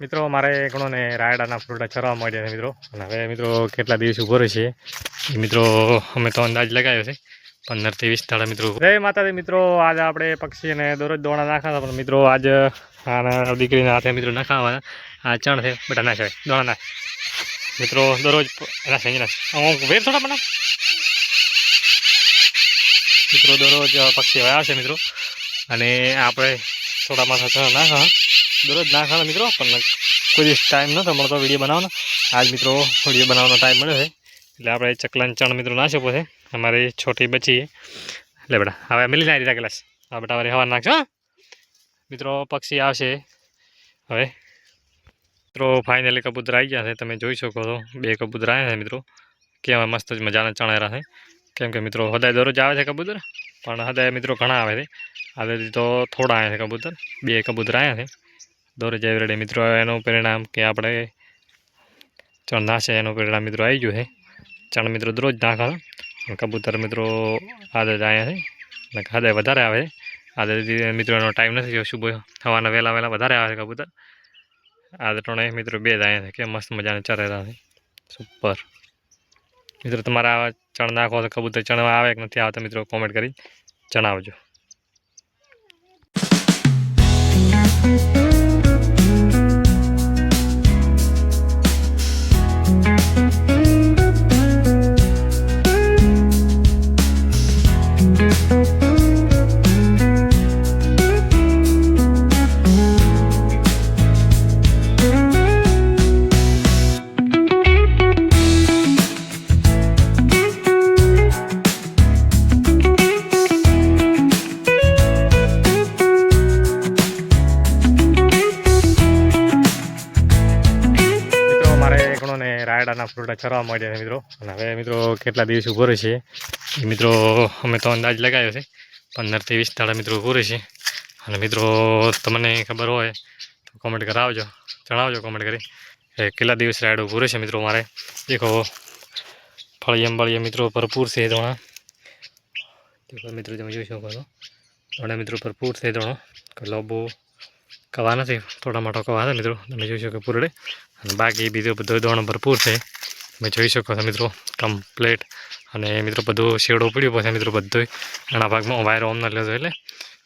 મિત્રો, મારે ઘણો ને રાયડાના ફ્રૂટા ચરવા માંડ્યા છે મિત્રો. અને હવે મિત્રો કેટલા દિવસ ઊભો રહેશે એ મિત્રો અમે તો અંદાજ લગાવ્યો છે. પંદરથી વીસ દાડા મિત્રો જય માતાજી મિત્રો, આજે આપણે પક્ષીને દરરોજ દોણા નાખાતા પણ મિત્રો આજ આના દીકરીના હાથે મિત્રો નાખાવા આ ચણ છે ના છે, દોણા નાખ. મિત્રો, દરરોજ નાખે નાખ. વેર થોડા બનાવ. મિત્રો, દરરોજ પક્ષી આવ્યા છે મિત્રો. અને આપણે થોડા માથા ચણ નાખા દરરોજ નાખવાના મિત્રો, પણ કોઈ દિવસ ટાઈમ નહોતો મળતો વીડિયો બનાવવાનો. આજ મિત્રો વીડિયો બનાવવાનો ટાઈમ મળ્યો છે. એટલે આપણે ચકલાન ચણ મિત્રો નાખ્યો છે અમારી છોટી બચી. એટલે બેટા, હવે મિલી નાખી દીધા ગ્લાસ હા બેટા, હવે હવા નાખજો, હા? મિત્રો, પક્ષી આવશે. હવે મિત્રો ફાઇનલી કબૂતર આવી ગયા છે. તમે જોઈ શકો છો, બે કબૂતર આવ્યા છે મિત્રો. કેવા મસ્ત જ મજાના ચણેરા છે. કેમ કે મિત્રો, હદાય દરરોજ આવે છે કબૂતર, પણ હદાય મિત્રો ઘણા આવે છે. આજે તો થોડા આવ્યા છે કબૂતર, બે કબૂતર આવ્યા છે. દરરોજ આવી રેડી મિત્રો એનું પરિણામ કે આપણે ચણ નાશે, એનું પરિણામ મિત્રો આવી ગયું છે. ચણ મિત્રો દરરોજ નાખા કબૂતર મિત્રો આજે જ આવ્યા છે. અને હદાય વધારે આવે છે. આજે મિત્રો એનો ટાઈમ નથી થયો શુભ હવાના વહેલા વહેલા વધારે આવે છે કબૂતર. આજે ત્રણેય મિત્રો બે જ આવ્યા છે. કે મસ્ત મજાને ચરેલા છે. સુપર મિત્રો, તમારા ચણ નાખો તો કબૂતર ચણવા આવે કે નથી આવતા મિત્રો, કોમેન્ટ કરી જણાવજો. રાયડાના ફ્રૂટા ચરવા માંડ્યા છે મિત્રો. અને હવે મિત્રો કેટલા દિવસ ઊભો રહેશે એ મિત્રો અમે તો અંદાજ લગાવ્યો છે. પંદરથી વીસ દાડા મિત્રો ઊભો રહેશે. અને મિત્રો તમને ખબર હોય તો કોમેન્ટ કરાવજો, જણાવજો કોમેન્ટ કરી. કેટલા દિવસ રાયડો ઊભો રહેશે મિત્રો મારે? દેખો ફળિયમ બળિયમ મિત્રો ભરપૂર છે ધોણા. દેખો મિત્રો તમે જોઈ શકો છો. ધોણા મિત્રો ભરપૂર છે ધોણો. લોબો કવા નથી થોડા મોટો કવા છે મિત્રો. તમે જોઈ શકો પૂરડે. અને બાકી બીજો બધો દોણ ભરપૂર છે. તમે જોઈ શકો છો મિત્રો કમ્પ્લેટ અને મિત્રો બધો શેડો પડ્યો પછી મિત્રો બધો ઘણા ભાગમાં વાયરો અમને લેતો એટલે.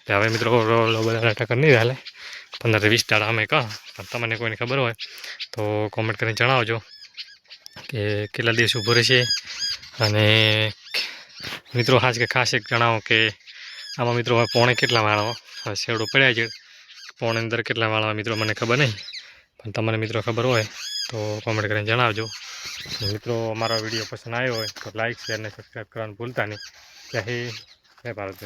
હવે મિત્રો બધા ટકર નહીં હાલે પંદરથી વીસ દાડા અમે કહો તમને કોઈને ખબર હોય તો કોમેન્ટ કરીને જણાવજો કે કેટલા દિવસ ઊભો રહેશે. અને મિત્રો હાજ કે ખાસ એક જણાવો કે આમાં મિત્રો પોણે કેટલા માણો શેડો પડ્યા છે. પોણે અંદર કેટલા વાળા મિત્રો મને ખબર નહીં, પણ તમને મિત્રો ખબર હોય તો કોમેન્ટ કરીને જણાવજો. મિત્રો, અમારો વીડિયો પસંદ આવ્યો હોય તો લાઈક શેર અને સબસ્ક્રાઈબ કરવાનું ભૂલતા નહીં. જય જય ભારત